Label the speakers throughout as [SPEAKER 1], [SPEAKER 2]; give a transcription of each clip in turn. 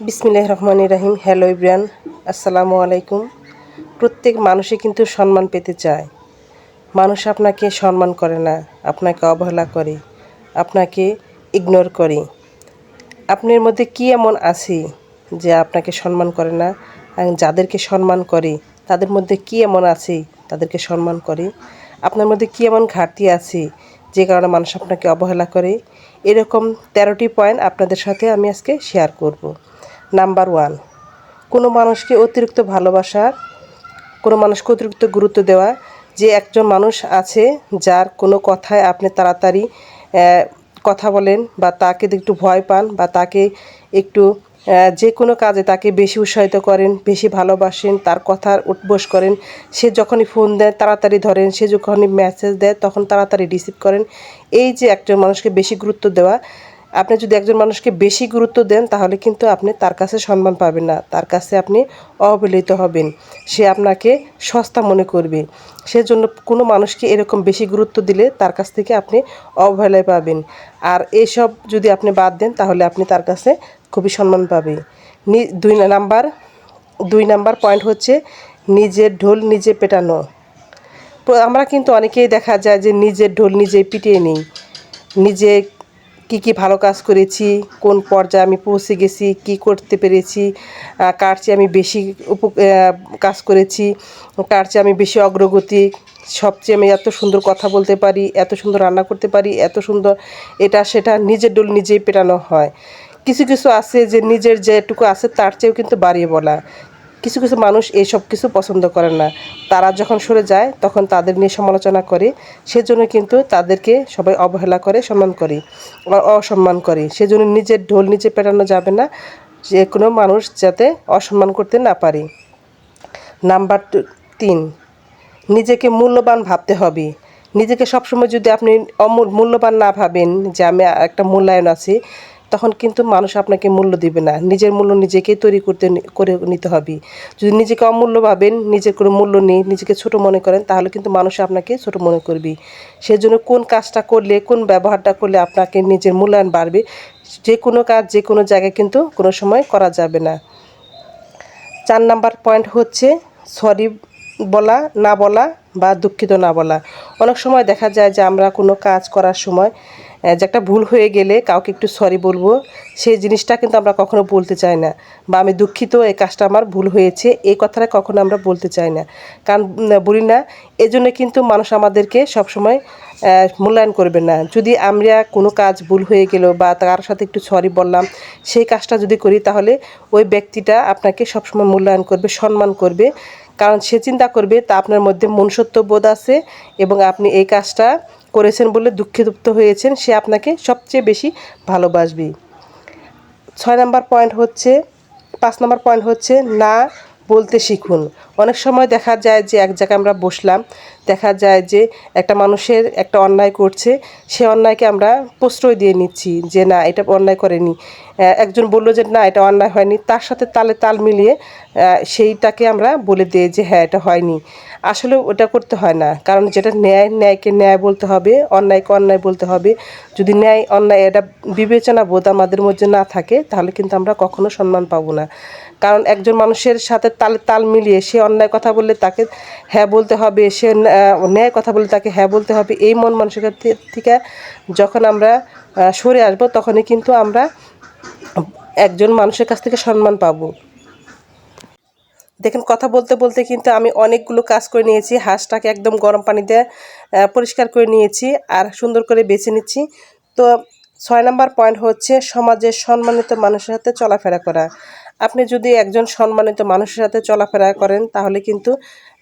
[SPEAKER 1] বিসমিল্লাহ রহমান রাহিম। হ্যালো ইব্রান, আসসালামু আলাইকুম। প্রত্যেক মানুষই কিন্তু সম্মান পেতে চায়। মানুষ আপনাকে সম্মান করে না, আপনাকে অবহেলা করে, আপনাকে ইগনোর করে। আপনার মধ্যে কি এমন আছে যে আপনাকে সম্মান করে না? যাদেরকে সম্মান করে, তাদের মধ্যে কি এমন আছে তাদেরকে সম্মান করে? আপনার মধ্যে কি এমন ঘাটতি আছে যে কারণে মানুষ আপনাকে অবহেলা করে? এরকম তেরোটি পয়েন্ট আপনাদের সাথে আমি আজকে শেয়ার করব। Number one. কোনো মানুষকে অতিরিক্ত ভালোবাসা কোনো মানুষকে অতিরিক্ত গুরুত্ব দেওয়া যে একজন মানুষ আছে যার কোনো কথায় আপনি তাড়াতাড়ি কথা বলেন বা তাকে একটু ভয় পান বা তাকে একটু যে কোনো কাজে তাকে বেশি উৎসাহিত করেন, বেশি ভালোবাসেন, তার কথার উঠবোস করেন, সে যখনই ফোন দেয়, তাড়াতাড়ি ধরেন, সে যখনই মেসেজ দেয়, তখন তাড়াতাড়ি রিসিভ করেন। এই যে একজন মানুষকে বেশি গুরুত্ব দেওয়া আপনি যদি একজন মানুষকে বেশি গুরুত্ব দেন, তাহলে কিন্তু আপনি তার কাছে সম্মান পাবেন না। তার কাছে আপনি অবহেলিত হবেন। সে আপনাকে সস্তা মনে করবে। সেজন্য কোনো মানুষকে এরকম বেশি গুরুত্ব দিলে তার কাছ থেকে আপনি অবহেলায় পাবেন। আর এসব যদি আপনি বাদ দেন, তাহলে আপনি তার কাছে খুবই সম্মান পাবে। দুই নাম্বার দুই নাম্বার পয়েন্ট হচ্ছে নিজের ঢোল নিজে পেটানো। আমরা কিন্তু অনেকেই দেখা যায় যে নিজের ঢোল নিজেই পিটিয়ে নিই। নিজে কি কি ভালো কাজ করেছি, কোন পর্যায়ে আমি পৌঁছে গেছি, কি করতে পেরেছি কার চেয়ে আমি বেশি উপ কাজ করেছি, কার চেয়ে আমি বেশি অগ্রগতি, সবচেয়ে আমি এত সুন্দর কথা বলতে পারি, এত সুন্দর রান্না করতে পারি, এত সুন্দর এটা সেটা নিজের ডোল নিজেই পেটানো হয়। কিছু কিছু আছে যে নিজের যেটুকু আছে তার চেয়েও কিন্তু বাড়িয়ে বলা। কিছু কিছু মানুষ এইসব কিছু পছন্দ করে না। তারা যখন সরে যায়, তখন তাদের নিয়ে সমালোচনা করে। সেজন্য কিন্তু তাদেরকে সবাই অবহেলা করে, সম্মান করে অসম্মান করে। সেজন্য নিজের ঢোল নিচে পেটানো যাবে না। যে কোনো মানুষ যাতে অসম্মান করতে না পারে। নাম্বার তিন, নিজেকে মূল্যবান ভাবতে হবে। নিজেকে সবসময় যদি আপনি অমূল, মূল্যবান না ভাবেন, যে আমি একটা মূল্যায়ন আছে তখন কিন্তু মানুষ আপনাকে মূল্য দিবে না। নিজের মূল্য নিজেকেই তৈরি করতে করে নিতে হবে। যদি নিজেকে অমূল্য ভাবেন, নিজের কোনো মূল্য নেই, নিজেকে ছোট মনে করেন, তাহলে কিন্তু মানুষ আপনাকে ছোট মনে করবে। সেজন্য কোন কাজটা করলে, কোন ব্যবহারটা করলে আপনাকে নিজের মূল্যায়ন বাড়বে যে কোনো কাজ যে কোনো জায়গায় কিন্তু কোনো সময় করা যাবে না। চার নাম্বার পয়েন্ট হচ্ছে সরি বলা, না বলা বা দুঃখিত না বলা। অনেক সময় দেখা যায় যে আমরা কোনো কাজ করার সময় যে একটা ভুল হয়ে গেলে কাউকে একটু সরি বলব, সেই জিনিসটা কিন্তু আমরা কখনো বলতে চাই না। বা আমি দুঃখিত, এই কাজটা আমার ভুল হয়েছে, এই কথাটা কখনো আমরা বলতে চাই না। কারণ বলি না, এজন্য কিন্তু মানুষ আমাদেরকে সবসময় মূল্যায়ন করবে না। যদি আমরা কোনো কাজ ভুল হয়ে গেল বা তার সাথে একটু সরি বললাম, সেই কাজটা যদি করি তাহলে ওই ব্যক্তিটা আপনাকে সবসময় মূল্যায়ন করবে, সম্মান করবে। কারণ সে চিন্তা করবে তা আপনার মধ্যে মনুষ্যত্ব বোধ আছে এবং আপনি এই কাজটা করেছেন বলে দুঃখিত হয়েছেন, সে আপনাকে সবচেয়ে বেশি ভালোবাসবে। ছয় নাম্বার পয়েন্ট হচ্ছে, পাঁচ নম্বর পয়েন্ট হচ্ছে, না বলতে শিখুন। অনেক সময় দেখা যায় যে এক জায়গায় আমরা বসলাম দেখা যায় যে একটা মানুষের একটা অন্যায় করছে, সে অন্যায়কে আমরা প্রশ্রয় দিয়ে নিচ্ছি যে না, এটা অন্যায় করেনি। একজন বলল যে না, এটা অন্যায় হয়নি। তার সাথে তালে তাল মিলিয়ে সেইটাকে আমরা বলে দিই যে হ্যাঁ এটা হয়নি। আসলে ওটা করতে হয় না। কারণ যেটা ন্যায়, ন্যায়কে ন্যায় বলতে হবে, অন্যায়কে অন্যায় বলতে হবে। যদি ন্যায়, অন্যায় এটা বিবেচনা বোধ আমাদের মধ্যে না থাকে, তাহলে কিন্তু আমরা কখনো সম্মান পাবো না। কারণ একজন মানুষের সাথে তাল তাল মিলিয়ে সে অন্যায় কথা বললে তাকে হ্যাঁ বলতে হবে, সে ন্যায় কথা বলে তাকে হ্যাঁ বলতে হবে, এই মন মানসিকতা থেকে যখন আমরা সরে আসব তখনই কিন্তু আমরা একজন মানুষের কাছ থেকে সম্মান পাবো। দেখেন, কথা বলতে বলতে কিন্তু আমি অনেকগুলো কাজ করে নিয়েছি, হাঁসটাকে একদম গরম পানিতে পরিষ্কার করে নিয়েছি আর সুন্দর করে বেছে নিচ্ছি। তো ছয় নম্বর পয়েন্ট হচ্ছে সমাজের সম্মানিত মানুষের সাথে চলাফেরা করা। আপনি যদি একজন সম্মানিত মানুষের সাথে চলাফেরা করেন তাহলে কিন্তু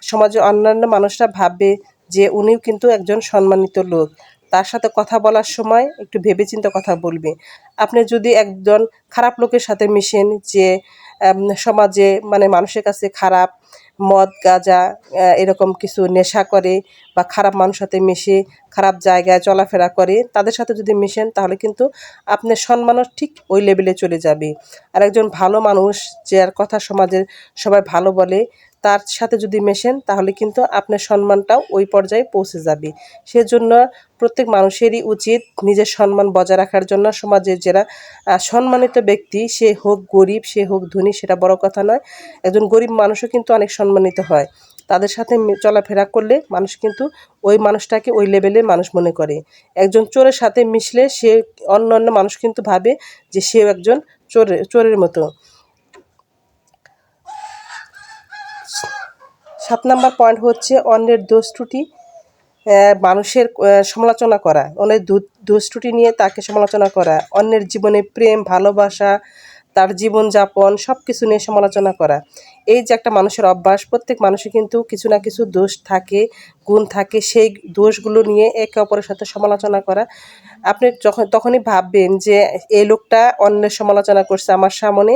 [SPEAKER 1] সমাজে অন্যান্য মানুষরা ভাববে যে উনিও কিন্তু একজন সম্মানিত লোক। তার সাথে কথা বলার সময় একটু ভেবেচিন্তে কথা বলবে। আপনি যদি একজন খারাপ লোকের সাথে মিশেন যে সমাজে মানে মানুষের কাছে খারাপ, মদ, গাঁজা এরকম কিছু নেশা করে বা খারাপ মানুষের সাথে মিশে, খারাপ জায়গায় চলাফেরা করে, তাদের সাথে যদি মিশেন তাহলে কিন্তু আপনার সম্মানও ঠিক ওই লেভেলে চলে যাবে। আর একজন ভালো মানুষ যার কথা সমাজের সবাই ভালো বলে তার সাথে যদি মেশেন, তাহলে কিন্তু আপনার সম্মানটাও ওই পর্যায়ে পৌঁছে যাবে। সেজন্য প্রত্যেক মানুষেরই উচিত নিজের সম্মান বজায় রাখার জন্য সমাজের যারা সম্মানিত ব্যক্তি, সে হোক গরিব, সে হোক ধনী, সেটা বড় কথা নয়। একজন গরিব মানুষও কিন্তু অনেক সম্মানিত হয়। তাদের সাথে চলাফেরা করলে মানুষ কিন্তু ওই মানুষটাকে ওই লেভেলে মানুষ মনে করে। একজন চোরের সাথে মিশলে সে অন্য অন্য মানুষ কিন্তু ভাবে যে সেও একজন চোরের চোরের মতো। সাত নাম্বার পয়েন্ট হচ্ছে অন্যের দোষ ত্রুটি মানুষের সমালোচনা করা। অন্যের দোষ ত্রুটি নিয়ে তাকে সমালোচনা করা। অন্যের জীবনে প্রেম, ভালোবাসা, তার জীবনযাপন সব কিছু নিয়ে সমালোচনা করা। এই যে একটা মানুষের অভ্যাস, প্রত্যেক মানুষের কিন্তু কিছু না কিছু দোষ থাকে, গুণ থাকে, সেই দোষগুলো নিয়ে একে অপরের সাথে সমালোচনা করা। আপনি যখন, তখনই ভাববেন যে এই লোকটা অন্যের সমালোচনা করছে আমার সামনে,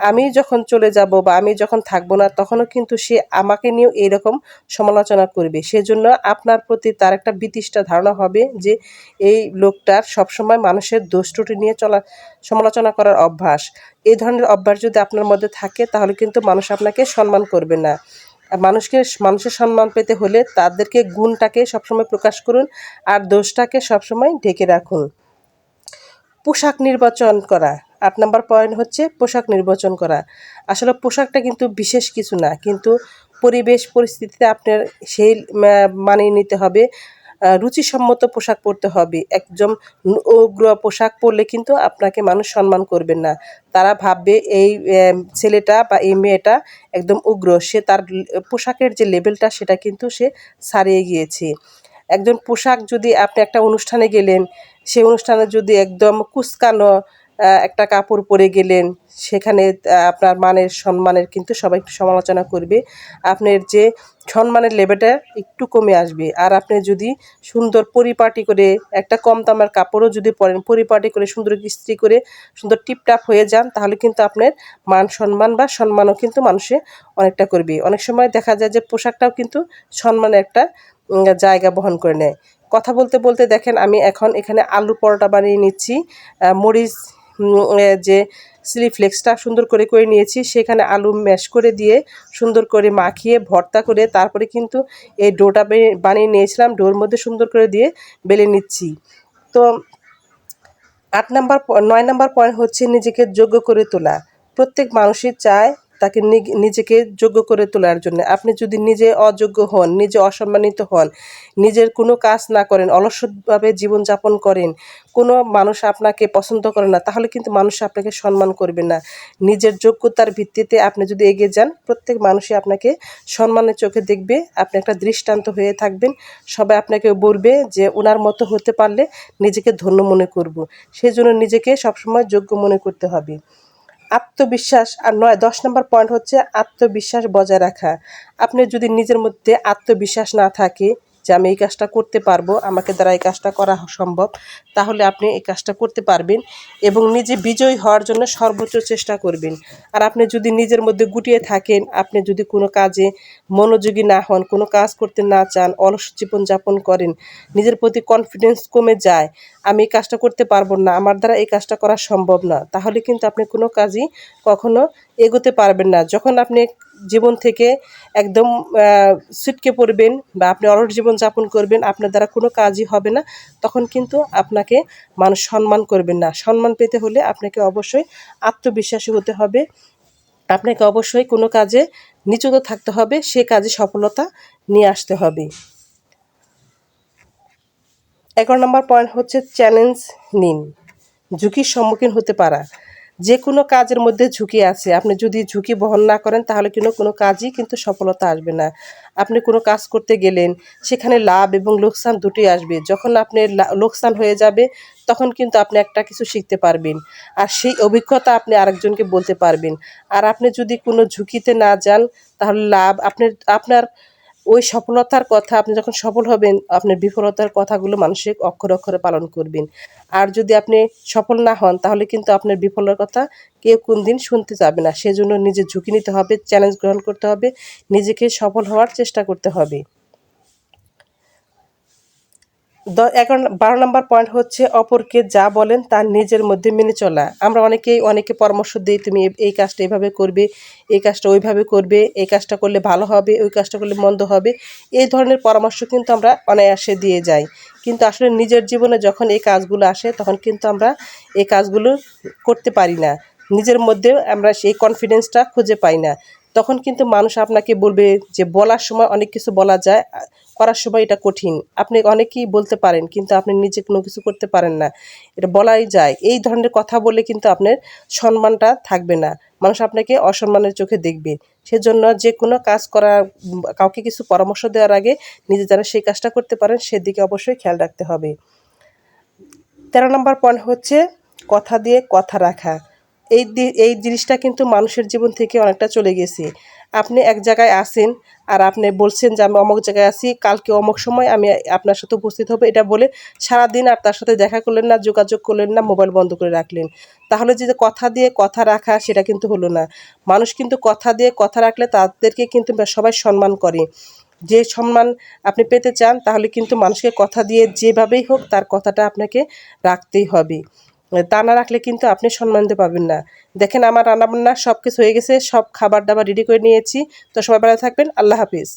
[SPEAKER 1] আমি যখন চলে যাব বা আমি যখন থাকব না, তখনও কিন্তু সে আমাকে নিয়েও এইরকম সমালোচনা করবে। সেজন্য আপনার প্রতি তার একটা বিতৃষ্টা ধারণা হবে যে এই লোকটার সবসময় মানুষের দোষ ত্রুটি নিয়ে চলা, সমালোচনা করার অভ্যাস। এই ধরনের অভ্যাস যদি আপনার মধ্যে থাকে, তাহলে কিন্তু মানুষ আপনাকে সম্মান করবে না। মানুষকে, মানুষের সম্মান পেতে হলে তাদেরকে গুণটাকে সবসময় প্রকাশ করুন আর দোষটাকে সবসময় ঢেকে রাখুন। পোশাক নির্বাচন করা, আট নম্বর পয়েন্ট হচ্ছে পোশাক নির্বাচন করা। আসলে পোশাকটা কিন্তু বিশেষ কিছু না, কিন্তু পরিবেশ পরিস্থিতিতে আপনার সেই মানিয়ে নিতে হবে। রুচিসম্মত পোশাক পরতে হবে। একদম উগ্র পোশাক পরলে কিন্তু আপনাকে মানুষ সম্মান করবে না। তারা ভাববে এই ছেলেটা বা এই মেয়েটা একদম উগ্র। সে তার পোশাকের যে লেভেলটা সেটা কিন্তু সে ছাড়িয়ে গিয়েছে। একজন পোশাক যদি আপনি একটা অনুষ্ঠানে গেলেন সেই অনুষ্ঠানে যদি একদম কুচকানো একটা কাপড় পরে গেলেন, সেখানে আপনার মানের সম্মানের কিন্তু সবাই একটু সমালোচনা করবে। আপনার যে সম্মানের লেভেলটা একটু কমে আসবে। আর আপনি যদি সুন্দর পরিপাটি করে, একটা কম দামের কাপড়ও যদি পরেন, পরিপাটি করে, সুন্দর ইস্ত্রি করে, সুন্দর টিপটাপ হয়ে যান, তাহলে কিন্তু আপনার মান সম্মান বা সম্মানও কিন্তু মানুষে অনেকটা করবে। অনেক সময় দেখা যায় যে পোশাকটাও কিন্তু সম্মানের একটা জায়গা বহন করে নেয়। কথা বলতে বলতে দেখেন, আমি এখন এখানে আলু পরোটা বানিয়ে নিচ্ছি মরিচ যে স্লি ফ্লেক্সটা সুন্দর করে করে নিয়েছি, সেখানে আলু ম্যাশ করে দিয়ে সুন্দর করে মাখিয়ে, ভর্তা করে তারপরে কিন্তু এই ডোটা বানিয়ে নিয়েছিলাম, ডোর মধ্যে সুন্দর করে দিয়ে বেলে নিচ্ছি। তো আট নাম্বার নয় নাম্বার পয়েন্ট হচ্ছে নিজেকে যোগ্য করে তোলা। প্রত্যেক মানুষই চায় তাকে নিজেকে যোগ্য করে তোলার জন্য। আপনি যদি নিজে অযোগ্য হন, নিজে অসম্মানিত হন, নিজের কোনো কাজ না করেন, অলসভাবে জীবনযাপন করেন, কোনো মানুষ আপনাকে পছন্দ করে না, তাহলে কিন্তু মানুষ আপনাকে সম্মান করবে না। নিজের যোগ্যতার ভিত্তিতে আপনি যদি এগিয়ে যান, প্রত্যেক মানুষই আপনাকে সম্মানের চোখে দেখবে, আপনি একটা দৃষ্টান্ত হয়ে থাকবেন, সবাই আপনাকে বলবে যে ওনার মতো হতে পারলে নিজেকে ধন্য মনে করব। সেই জন্য নিজেকে সবসময় যোগ্য মনে করতে হবে। আত্মবিশ্বাস আর নয়, দশ নম্বর পয়েন্ট হচ্ছে আত্মবিশ্বাস বজায় রাখা। আপনি যদি নিজের মধ্যে আত্মবিশ্বাস না থাকে যে আমি এই কাজটা করতে পারব, আমাকে দ্বারা এই কাজটা করা সম্ভব, তাহলে আপনি এই কাজটা করতে পারবেন এবং নিজে বিজয়ী হওয়ার জন্য সর্বোচ্চ চেষ্টা করবেন। আর আপনি যদি নিজের মধ্যে গুটিয়ে থাকেন, আপনি যদি কোনো কাজে মনোযোগী না হন, কোনো কাজ করতে না চান, অলস জীবনযাপন করেন, নিজের প্রতি কনফিডেন্স কমে যায়, আমি এই কাজটা করতে পারব না, আমার দ্বারা এই কাজটা করা সম্ভব না, তাহলে কিন্তু আপনি কোনো কাজই কখনো এগোতে পারবেন না। যখন আপনি জীবন থেকে একদম ছিটকে পড়বেন বা আপনি অলস জীবন যাপন করবেন, আপনার দ্বারা কোনো কাজই হবে না, তখন কিন্তু আপনাকে মানুষ সম্মান করবেন না। সম্মান পেতে হলে আপনাকে অবশ্যই আত্মবিশ্বাসী হতে হবে। আপনাকে অবশ্যই কোনো কাজে নিচুত থাকতে হবে, সে কাজে সফলতা নিয়ে আসতে হবে। এগারো নম্বর পয়েন্ট হচ্ছে চ্যালেঞ্জ নিন। ঝুঁকির সম্মুখীন হতে পারা। যে কোনো কাজের মধ্যে ঝুঁকি আছে। আপনি যদি ঝুঁকি বহন না করেন, তাহলে কিন্তু কোনো কাজই কিন্তু সফলতা আসবে না। আপনি কোনো কাজ করতে গেলেন, সেখানে লাভ এবং লোকসান দুটোই আসবে। যখন আপনি লোকসান হয়ে যাবে, তখন কিন্তু আপনি একটা কিছু শিখতে পারবেন। আর সেই অভিজ্ঞতা আপনি আরেকজনকে বলতে পারবেন। আর আপনি যদি কোনো ঝুঁকিতে না যান, তাহলে লাভ, আপনার আপনার ওই সফলতার কথা, আপনি যখন সফল হবেন, আপনার বিফলতার কথাগুলো মানুষের অক্ষরে অক্ষরে পালন করবেন। আর যদি আপনি সফল না হন, তাহলে কিন্তু আপনার বিফলের কথা কেউ কোন দিন শুনতে যাবে না। সেজন্য নিজে ঝুঁকি নিতে হবে চ্যালেঞ্জ গ্রহণ করতে হবে, নিজেকে সফল হওয়ার চেষ্টা করতে হবে। এগারো বারো নম্বর পয়েন্ট হচ্ছে অপরকে যা বলেন তার নিজের মধ্যে মেনে চলা। আমরা অনেকেই, অনেকে পরামর্শ দিই, তুমি এই কাজটা এইভাবে করবে, এই কাজটা ওইভাবে করবে, এই কাজটা করলে ভালো হবে, ওই কাজটা করলে মন্দ হবে। এই ধরনের পরামর্শ কিন্তু আমরা অনায়াসে দিয়ে যাই। কিন্তু আসলে নিজের জীবনে যখন এই কাজগুলো আসে, তখন কিন্তু আমরা এই কাজগুলো করতে পারি না। নিজের মধ্যে আমরা সেই কনফিডেন্সটা খুঁজে পাই না। তখন কিন্তু মানুষ আপনাকে বলবে যে বলার সময় অনেক কিছু বলা যায়, করার সময় এটা কঠিন। আপনি অনেকেই বলতে পারেন, কিন্তু আপনি নিজে কোনো কিছু করতে পারেন না। এটা বলাই যায়। এই ধরনের কথা বলে কিন্তু আপনার সম্মানটা থাকবে না। মানুষ আপনাকে অসম্মানের চোখে দেখবে। সেজন্য যে কোনো কাজ করা, কাউকে কিছু পরামর্শ দেওয়ার আগে নিজে যেন সেই কাজটা করতে পারেন, সেদিকে অবশ্যই খেয়াল রাখতে হবে। তেরো নম্বর পয়েন্ট হচ্ছে, কথা দিয়ে কথা রাখা। এই এই জিনিসটা কিন্তু মানুষের জীবন থেকে অনেকটা চলে গেছে। আপনি এক জায়গায় আসেন আর আপনি বলছেন যে আমি অমুক জায়গায় আছি, কালকে অমুক সময় আমি আপনার সাথে উপস্থিত হব। এটা বলে সারাদিন আর তার সাথে দেখা করলেন না, যোগাযোগ করলেন না, মোবাইল বন্ধ করে রাখলেন। তাহলে যে কথা দিয়ে কথা রাখা, সেটা কিন্তু হলো না। মানুষ কিন্তু কথা দিয়ে কথা রাখলে তাদেরকে কিন্তু সবাই সম্মান করে। যে সম্মান আপনি পেতে চান, তাহলে কিন্তু মানুষকে কথা দিয়ে যেভাবেই হোক তার কথাটা আপনাকে রাখতেই হবে। তা না রাখলে কিন্তু আপনি সম্মান দিতে পারবেন না। দেখেন আমার রান্নাবান্না সব কিছু হয়ে গেছে, সব খাবার দাবার রেডি করে নিয়েছি। তো সবাই ভালো থাকবেন, আল্লাহ হাফিজ।